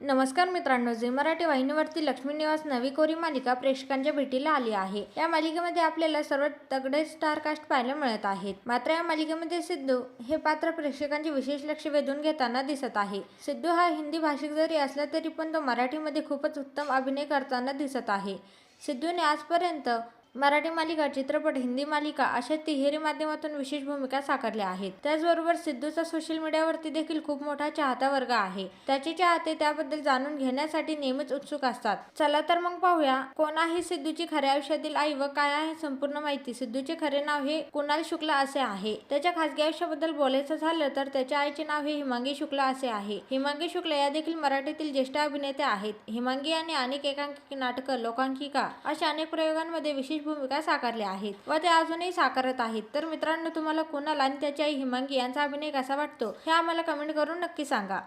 नमस्कार मित्रांनो जे मराठी वाहिनीवरती लक्ष्मी निवास नवी कोरी मालिका प्रेक्षकांच्या भेटीला आली आहे. या मालिकेमध्ये आपल्याला सर्व तगडे स्टार कास्ट पाहायला मिळत आहेत. मात्र या मालिकेमध्ये सिद्धू हे पात्र प्रेक्षकांचे विशेष लक्ष वेधून घेताना दिसत आहे. सिद्धू हा हिंदी भाषिक जरी असला तरी पण तो मराठीमध्ये खूपच उत्तम अभिनय करताना दिसत आहे. सिद्धूने आजपर्यंत मराठी मालिका चित्रपट हिंदी मालिका अशा तिहेरी माध्यमातून विशेष भूमिका साकारल्या आहेत. त्याचबरोबर सिद्धूचा सोशल मीडियावरती देखील खूप मोठा चाहता वर्ग आहे. त्याचे चाहते त्याबद्दल जाणून घेण्यासाठी नेहमीच उत्सुक असतात. चला तर मग पाहूया कोण आहे सिद्धूची खऱ्या आयुष्यातील आई व काय आहे संपूर्ण माहिती. सिद्धूचे खरे नाव हे कुणाल शुक्ला असे आहे. त्याच्या खासगी आयुष्याबद्दल बोलायचं झालं तर त्याच्या आईचे नाव हे हिमांगी शुक्ला असे आहे. हिमांगी शुक्ला या देखील मराठीतील ज्येष्ठ अभिनेते आहेत. हिमांगी यांनी अनेक एकांकिका नाटकं लोकांकिका अशा अनेक प्रयोगांमध्ये विशेष भूमिका साकारल्या आहेत व ते अजूनही साकारत आहेत. तर मित्रांनो तुम्हाला कुणाल आणि त्याची आई हिमांगी यांचा अभिनय कसा वाटतो हे आम्हाला कमेंट करून नक्की सांगा.